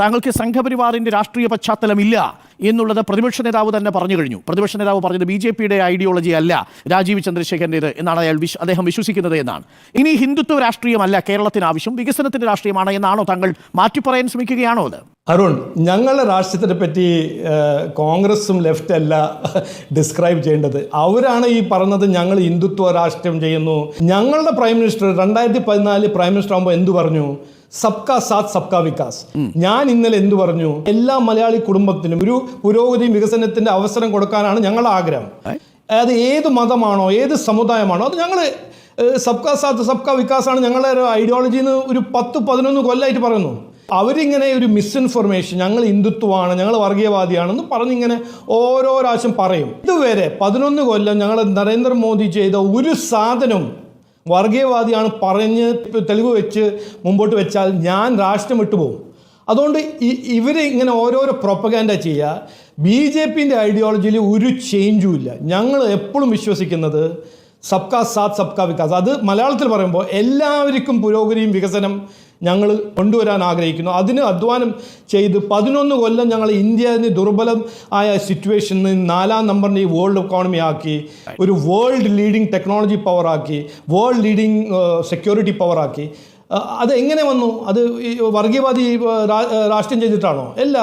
താങ്കൾക്ക് സംഘപരിവാറിന്റെ രാഷ്ട്രീയ പശ്ചാത്തലമില്ല എന്നുള്ളത് പ്രതിപക്ഷ നേതാവ് തന്നെ പറഞ്ഞു കഴിഞ്ഞു. പ്രതിപക്ഷ നേതാവ് പറഞ്ഞത് ബി ജെ പിയുടെ ഐഡിയോളജി അല്ല രാജീവ് ചന്ദ്രശേഖരന്റേത് എന്നാണ് അയാൾ വിശ് അദ്ദേഹം വിശ്വസിക്കുന്നത് എന്നാണ്. ഇനി ഹിന്ദുത്വ രാഷ്ട്രീയമല്ല കേരളത്തിന് ആവശ്യം വികസനത്തിന്റെ രാഷ്ട്രീയമാണ് എന്നാണോ താങ്കൾ മാറ്റിപ്പറയാൻ ശ്രമിക്കുകയാണോ അത്? അരുൺ ഞങ്ങളുടെ രാഷ്ട്രീയത്തിനെ പറ്റി കോൺഗ്രസും ലെഫ്റ്റ് അല്ല ഡിസ്ക്രൈബ് ചെയ്യേണ്ടത്. അവരാണ് ഈ പറഞ്ഞത് ഞങ്ങൾ ഹിന്ദുത്വ രാഷ്ട്രീയം ചെയ്യുന്നു. ഞങ്ങളുടെ പ്രൈം മിനിസ്റ്റർ രണ്ടായിരത്തി പതിനാല് പ്രൈം മിനിസ്റ്റർ ആകുമ്പോൾ എന്തു പറഞ്ഞു? സബ്കാ സാത്ത് സബ്കാ വികാസ്. ഞാൻ ഇന്നലെ എന്തു പറഞ്ഞു? എല്ലാ മലയാളി കുടുംബത്തിനും ഒരു പുരോഗതി വികസനത്തിന്റെ അവസരം കൊടുക്കാനാണ് ഞങ്ങളുടെ ആഗ്രഹം. അതായത് ഏത് മതമാണോ ഏത് സമുദായമാണോ അത് ഞങ്ങൾ സബ്കാ സാത്ത് സബ്കാ വികാസാണ് ഞങ്ങളുടെ ഒരു ഐഡിയോളജി എന്ന് ഒരു പത്ത് പതിനൊന്ന് കൊല്ലമായിട്ട് പറയുന്നു. അവരിങ്ങനെ ഒരു മിസ്ഇൻഫർമേഷൻ ഞങ്ങൾ ഹിന്ദുത്വമാണ് ഞങ്ങൾ വർഗീയവാദിയാണെന്ന് പറഞ്ഞിങ്ങനെ ഓരോ പ്രാവശ്യം പറയും. ഇതുവരെ പതിനൊന്ന് കൊല്ലം ഞങ്ങൾ നരേന്ദ്രമോദി ചെയ്ത ഒരു സാധനം വർഗീയവാദിയാണ് പറഞ്ഞ് തെളിവ് വെച്ച് മുമ്പോട്ട് വെച്ചാൽ ഞാൻ രാഷ്ട്രം വിട്ടുപോകും അതുകൊണ്ട് ഇവർ ഇങ്ങനെ ഓരോരോ പ്രൊപ്പഗാൻഡ ചെയ്യുക ബി ജെ പിന്റെ ഐഡിയോളജിയിൽ ഒരു ചേഞ്ചും ഇല്ല. ഞങ്ങൾ എപ്പോഴും വിശ്വസിക്കുന്നത് സബ്കാ സാത്ത് സബ്കാ വികാസ്. അത് മലയാളത്തിൽ പറയുമ്പോൾ എല്ലാവർക്കും പുരോഗതിയും വികസനം ഞങ്ങൾ കൊണ്ടുവരാൻ ആഗ്രഹിക്കുന്നു. അതിന് അധ്വാനം ചെയ്ത് പതിനൊന്ന് കൊല്ലം ഞങ്ങൾ ഇന്ത്യ എന്ന് ദുർബലം ആയ സിറ്റുവേഷനിൽ നാലാം നമ്പറിന്റെ ഈ വേൾഡ് എക്കോണമി ആക്കി ഒരു വേൾഡ് ലീഡിംഗ് ടെക്നോളജി പവറാക്കി ആക്കി വേൾഡ് ലീഡിംഗ് സെക്യൂരിറ്റി പവറാക്കി അത് എങ്ങനെ വന്നു? അത് ഈ വർഗീയവാദി രാഷ്ട്രീയം ചെയ്തിട്ടാണോ? അല്ല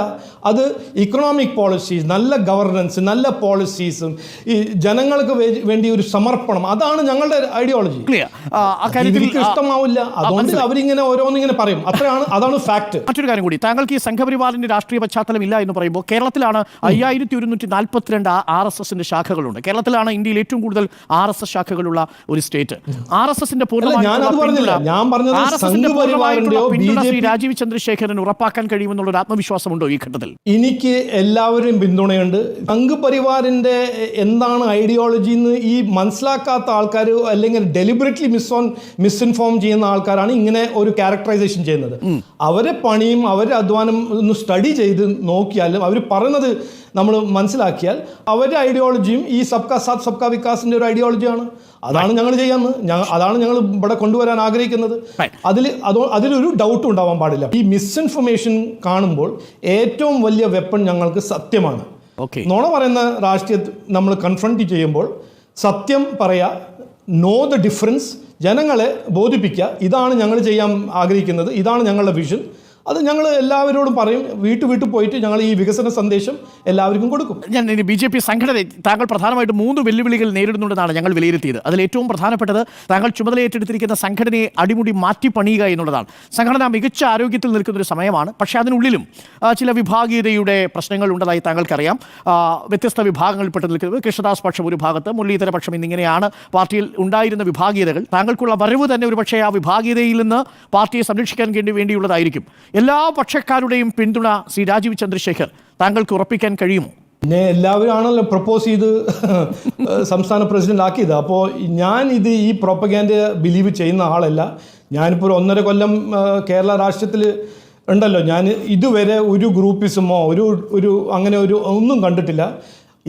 അത് ഇക്കണോമിക് പോളിസീസ് നല്ല ഗവർണൻസ് നല്ല പോളിസീസും ഈ ജനങ്ങൾക്ക് വേണ്ടി ഒരു സമർപ്പണം അതാണ് ഞങ്ങളുടെ ഐഡിയോളജി ഇഷ്ടമാവില്ല. അതുകൊണ്ട് അവരിങ്ങനെ ഓരോന്നിങ്ങനെ പറയും. അത്രയാണ് അതാണ് ഫാക്ട് മറ്റൊരു കാര്യം കൂടി താങ്കൾക്ക് ഈ സംഘപരിവാറിന്റെ രാഷ്ട്രീയ പശ്ചാത്തലം ഇല്ല എന്ന് പറയുമ്പോൾ കേരളത്തിലാണ് അയ്യായിരത്തി ഒരുന്നൂറ്റി നാൽപ്പത്തിരണ്ട് ആർ എസ് എസിന്റെ ശാഖകളുണ്ട്. കേരളത്തിലാണ് ഇന്ത്യയിൽ ഏറ്റവും കൂടുതൽ ആർ എസ് എസ് ശാഖകളുള്ള ഒരു സ്റ്റേറ്റ്. ആർ എസ് എസിന്റെ രാജീവ് ചന്ദ്രശേഖരൻ ഉറപ്പാക്കാൻ കഴിയുമെന്നുള്ള ഒരു ആത്മവിശ്വാസമുണ്ടോ ഈ ഘട്ടത്തിൽ? എനിക്ക് എല്ലാവരും പിന്തുണയുണ്ട്. സംഘപരിവാറിന്റെ എന്താണ് ഐഡിയോളജി എന്ന് ഈ മനസ്സിലാക്കാത്ത ആൾക്കാർ അല്ലെങ്കിൽ ഡെലിബറേറ്റ്ലി മിസ് ഓൺ മിസ്ഇൻഫോം ചെയ്യുന്ന ആൾക്കാരാണ് ഇങ്ങനെ ഒരു ക്യാരക്ടറൈസേഷൻ ചെയ്യുന്നത്. അവരെ പണിയും അവരെ അധ്വാനം ഒന്ന് സ്റ്റഡി ചെയ്ത് നോക്കിയാലും അവർ പറയുന്നത് നമ്മൾ മനസ്സിലാക്കിയാൽ അവരുടെ ഐഡിയോളജിയും ഈ സബ്കാ സാത്ത് സബ്കാ വികാസിന്റെ ഒരു ഐഡിയോളജിയാണ് അതാണ് ഞങ്ങൾ ചെയ്യാന്ന് അതാണ് ഞങ്ങൾ ഇവിടെ കൊണ്ടുവരാൻ ആഗ്രഹിക്കുന്നത്. അതിൽ അതോ അതിലൊരു ഡൗട്ട് ഉണ്ടാവാൻ പാടില്ല. ഈ മിസ്ഇൻഫർമേഷൻ കാണുമ്പോൾ ഏറ്റവും വലിയ വെപ്പൺ ഞങ്ങൾക്ക് സത്യമാണ്. നുണ പറയുന്ന രാഷ്ട്രീയ നമ്മൾ കൺഫ്രണ്ട് ചെയ്യുമ്പോൾ സത്യം പറയാ നോ ദ ഡിഫറൻസ് ജനങ്ങളെ ബോധിപ്പിക്കുക. ഇതാണ് ഞങ്ങൾ ചെയ്യാൻ ആഗ്രഹിക്കുന്നത്. ഇതാണ് ഞങ്ങളുടെ വിഷൻ അത് ഞങ്ങൾ എല്ലാവരോടും പറയും. വീട്ടു വീട്ടിൽ പോയിട്ട് ഞങ്ങൾ ഈ വികസന സന്ദേശം എല്ലാവർക്കും കൊടുക്കും. ഞാൻ ബി ജെ പി സംഘടന താങ്കൾ പ്രധാനമായിട്ടും മൂന്ന് വെല്ലുവിളികൾ നേരിടുന്നുണ്ടെന്നാണ് ഞങ്ങൾ വിലയിരുത്തിയത്. അതിൽ ഏറ്റവും പ്രധാനപ്പെട്ടത് താങ്കൾ ചുമതല ഏറ്റെടുത്തിരിക്കുന്ന സംഘടനയെ അടിമുടി മാറ്റി പണിയുക എന്നുള്ളതാണ്. സംഘടന മികച്ച ആരോഗ്യത്തിൽ നിൽക്കുന്ന ഒരു സമയമാണ്. പക്ഷേ അതിനുള്ളിലും ചില വിഭാഗീയതയുടെ പ്രശ്നങ്ങൾ ഉണ്ടതായി താങ്കൾക്കറിയാം. വ്യത്യസ്ത വിഭാഗങ്ങളിൽപ്പെട്ട് നിൽക്കുന്നത് കൃഷ്ണദാസ് പക്ഷം ഒരു ഭാഗത്ത് മുരളീധര പക്ഷം എന്നിങ്ങനെയാണ് പാർട്ടിയിൽ ഉണ്ടായിരുന്ന വിഭാഗീയതകൾ. താങ്കൾക്കുള്ള വരവ് തന്നെ ഒരുപക്ഷേ ആ വിഭാഗീയതയിൽ നിന്ന് പാർട്ടിയെ സംരക്ഷിക്കാൻ വേണ്ടി വേണ്ടിയുള്ളതായിരിക്കും. എല്ലാ പക്ഷക്കാരുടെയും പിന്തുണ ശ്രീ രാജീവ് ചന്ദ്രശേഖർ താങ്കൾക്ക് ഉറപ്പിക്കാൻ കഴിയുമോ? പിന്നെ എല്ലാവരും ആണല്ലോ പ്രപ്പോസ് ചെയ്ത് സംസ്ഥാന പ്രസിഡന്റ് ആക്കിയത്. അപ്പോൾ ഞാൻ ഇത് ഈ പ്രോപ്പഗാൻഡ് ബിലീവ് ചെയ്യുന്ന ആളല്ല. ഞാനിപ്പോൾ ഒരു ഒന്നര കൊല്ലം കേരള രാഷ്ട്രീയത്തിൽ ഉണ്ടല്ലോ. ഞാൻ ഇതുവരെ ഒരു ഗ്രൂപ്പിസമോ ഒരു ഒരു അങ്ങനെ ഒരു ഒന്നും കണ്ടിട്ടില്ല.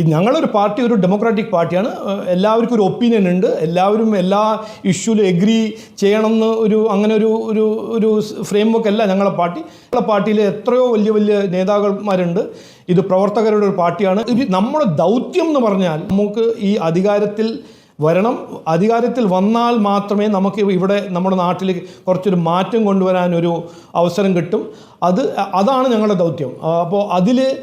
ഞങ്ങളൊരു പാർട്ടി ഒരു ഡെമോക്രാറ്റിക് പാർട്ടിയാണ്. എല്ലാവർക്കും ഒരു ഒപ്പീനിയൻ ഉണ്ട്. എല്ലാവരും എല്ലാ ഇഷ്യൂലും എഗ്രി ചെയ്യണമെന്ന് ഒരു അങ്ങനെ ഒരു ഒരു ഒരു ഫ്രെയിം വർക്ക് അല്ല ഞങ്ങളെ പാർട്ടി. ഞങ്ങളെ പാർട്ടിയിൽ എത്രയോ വലിയ വലിയ നേതാക്കന്മാരുണ്ട്. ഇത് പ്രവർത്തകരുടെ ഒരു പാർട്ടിയാണ്. ഇത് നമ്മുടെ ദൗത്യം എന്ന് പറഞ്ഞാൽ നമുക്ക് ഈ അധികാരത്തിൽ വരണം. അധികാരത്തിൽ വന്നാൽ മാത്രമേ നമുക്ക് ഇവിടെ നമ്മുടെ നാട്ടിൽ കുറച്ചൊരു മാറ്റം കൊണ്ടുവരാനൊരു അവസരം കിട്ടും. അത് അതാണ് ഞങ്ങളുടെ ദൗത്യം. അപ്പോൾ അതിൽ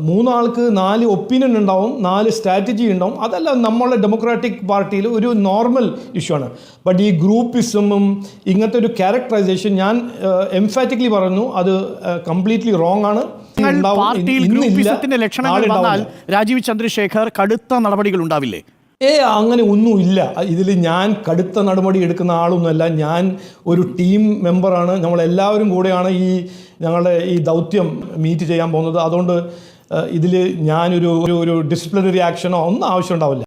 മൂന്നാൾക്ക് നാല് ഒപ്പീനിയൻ ഉണ്ടാവും നാല് സ്ട്രാറ്റജി ഉണ്ടാവും. അതല്ല നമ്മളുടെ ഡെമോക്രാറ്റിക് പാർട്ടിയിൽ ഒരു നോർമൽ ഇഷ്യൂ ആണ്. ബട്ട് ഈ ഗ്രൂപ്പിസമും ഇങ്ങനത്തെ ഒരു ക്യാരക്ടറൈസേഷൻ ഞാൻ എംഫാറ്റിക്കലി പറഞ്ഞു അത് കംപ്ലീറ്റ്ലി റോങ് ആണ്. പാർട്ടിയിൽ ഗ്രൂപ്പിസത്തിന്റെ ലക്ഷണങ്ങൾ വന്നാൽ രാജീവ് ചന്ദ്രശേഖർ കടുത്ത നടപടികൾ ഉണ്ടാവില്ലേ? ഏ അങ്ങനെ ഒന്നുമില്ല ഇതിൽ ഞാൻ കടുത്ത നടപടി എടുക്കുന്ന ആളൊന്നുമല്ല. ഞാൻ ഒരു ടീം മെമ്പറാണ്. നമ്മളെല്ലാവരും കൂടെയാണ് ഈ ഞങ്ങളുടെ ഈ ദൗത്യം മീറ്റ് ചെയ്യാൻ പോകുന്നത്. അതുകൊണ്ട് ഇതിൽ ഞാനൊരു ഒരു- ഡിസിപ്ലിനറി ആക്ഷനോ ഒന്നും ആവശ്യം ഉണ്ടാവില്ല